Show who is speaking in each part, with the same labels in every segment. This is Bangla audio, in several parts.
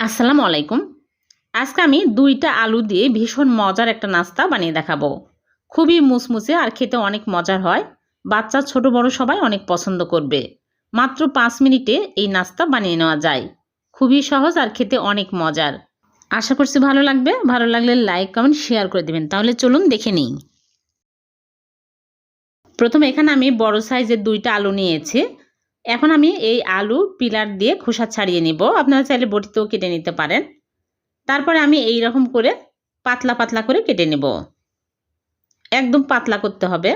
Speaker 1: আসসালামু আলাইকুম। আজকে আমি দুইটা আলু দিয়ে ভীষণ মজার একটা নাস্তা বানিয়ে দেখাবো। খুবই মুসমুসে আর খেতে অনেক মজার হয়। বাচ্চা, ছোট, বড় সবাই অনেক পছন্দ করবে। মাত্র পাঁচ মিনিটে এই নাস্তা বানিয়ে নেওয়া যায়। খুবই সহজ আর খেতে অনেক মজার। আশা করছি ভালো লাগবে। ভালো লাগলে লাইক, কমেন্ট, শেয়ার করে দেবেন। তাহলে চলুন দেখে নিই। প্রথমে এখানে আমি বড় সাইজের দুইটা আলু নিয়েছি। এখন আমি এই আলু পিলার দিয়ে খোসা ছাড়িয়ে নিব। আপনারা চাইলে বটিতেও কেটে নিতে পারেন। তারপরে আমি এই রকম করে পাতলা পাতলা করে কেটে নেব। একদম পাতলা করতে হবে।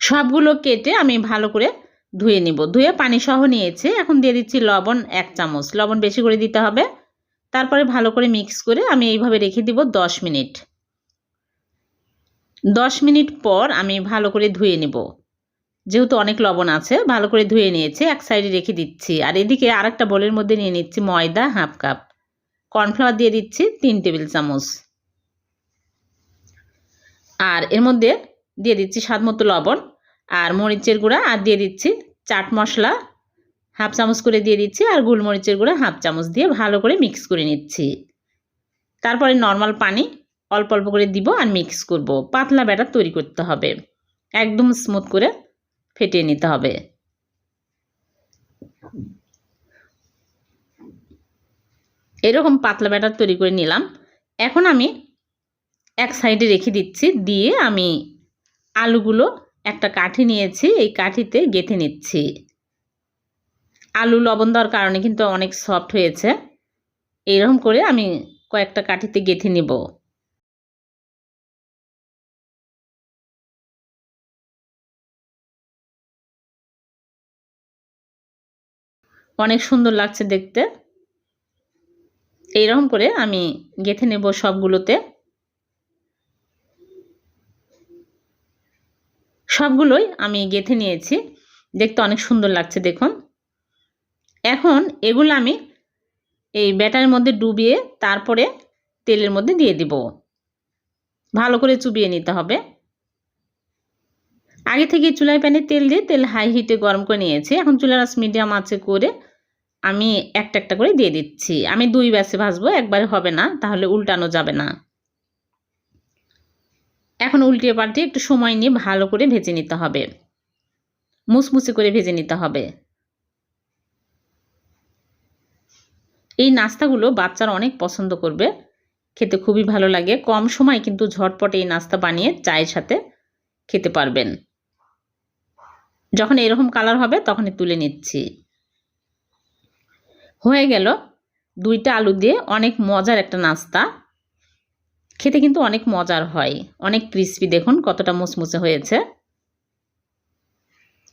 Speaker 1: সবগুলো কেটে আমি ভালো করে ধুয়ে নিব। ধুয়ে পানি সহ নিয়েছি। এখন দিয়ে দিচ্ছি লবণ এক চামচ। লবণ বেশি করে দিতে হবে। তারপরে ভালো করে মিক্স করে আমি এইভাবে রেখে দিব দশ মিনিট। দশ মিনিট পর আমি ভালো করে ধুয়ে নেব। যেহেতু অনেক লবণ আছে, ভালো করে ধুয়ে নিয়েছি, এক সাইডে রেখে দিচ্ছি। আর এদিকে আরেকটা বোলের মধ্যে নিয়ে নিচ্ছি ময়দা হাফ কাপ কর্নফ্লাওয়ার দিয়ে দিচ্ছি তিন টেবিল চামচ। আর এর মধ্যে দিয়ে দিচ্ছি স্বাদ মতো লবণ আর মরিচের গুঁড়া আর দিয়ে দিচ্ছি চাট মশলা। হাফ চামচ করে দিয়ে দিচ্ছি আর গোলমরিচের গুঁড়া হাফ চামচ দিয়ে ভালো করে মিক্স করে নিচ্ছি। তারপরে নর্মাল পানি অল্প অল্প করে দিব আর মিক্স করব। পাতলা ব্যাটার তৈরি করতে হবে। একদম স্মুথ করে ফেটিয়ে নিতে হবে। এরকম পাতলা ব্যাটার তৈরি করে নিলাম। এখন আমি এক সাইডে রেখে দিচ্ছি, দিয়ে আমি আলুগুলো একটা কাঠি নিয়েছি, এই কাঠিতে গেঁথে নিচ্ছি। আলু লবণ দেওয়ার কারণে কিন্তু অনেক সফট হয়েছে। এইরকম করে আমি কয়েকটা কাঠিতে গেঁথে নিব। অনেক সুন্দর লাগছে দেখতে। এইরকম করে আমি গেঁথে নেব সবগুলোতে। সবগুলোই আমি গেঁথে নিয়েছি। দেখতে অনেক সুন্দর লাগছে দেখুন। এখন এগুলো আমি এই ব্যাটারের মধ্যে ডুবিয়ে তারপরে তেলের মধ্যে দিয়ে দিব। ভালো করে চুবিয়ে নিতে হবে। আগে থেকে চুলায় প্যানে তেল দিয়ে তেল হাই হিটে গরম করে নিয়েছি। এখন চুলার আঁচ মিডিয়াম আছে করে আমি একটা একটা করে দিয়ে দিচ্ছি। আমি দুই ব্যাসে ভাজবো, একবারে হবে না, তাহলে উল্টানো যাবে না। এখন উল্টিয়ে পাল্টিয়ে একটু সময় নিয়ে ভালো করে ভেজে নিতে হবে। মুসমুসে করে ভেজে নিতে হবে। এই নাস্তাগুলো বাচ্চারা অনেক পছন্দ করবে। খেতে খুবই ভালো লাগে। কম সময় কিন্তু ঝটপট এই নাস্তা বানিয়ে চায়ের সাথে খেতে পারবেন। যখন এরকম কালার হবে, তখনই তুলে নিচ্ছি। হয়ে গেল দুইটা আলু দিয়ে অনেক মজার একটা নাস্তা। খেতে কিন্তু অনেক মজার হয়। অনেক ক্রিস্পি দেখুন কতটা মুচমুচে হয়েছে।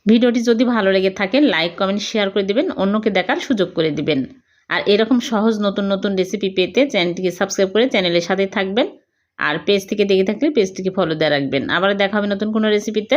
Speaker 1: ভিডিওটি যদি ভালো লেগে থাকে লাইক কমেন্ট শেয়ার করে দিবেন, অন্যকে দেখার সুযোগ করে দিবেন। আর এরকম সহজ নতুন নতুন রেসিপি পেতে চ্যানেলটিকে সাবস্ক্রাইব করে চ্যানেলের সাথে থাকবেন। আর পেজ থেকে দেখে থাকলে পেজটিকে ফলো দিয়ে রাখবেন। আবার দেখা হবে নতুন কোনো রেসিপিতে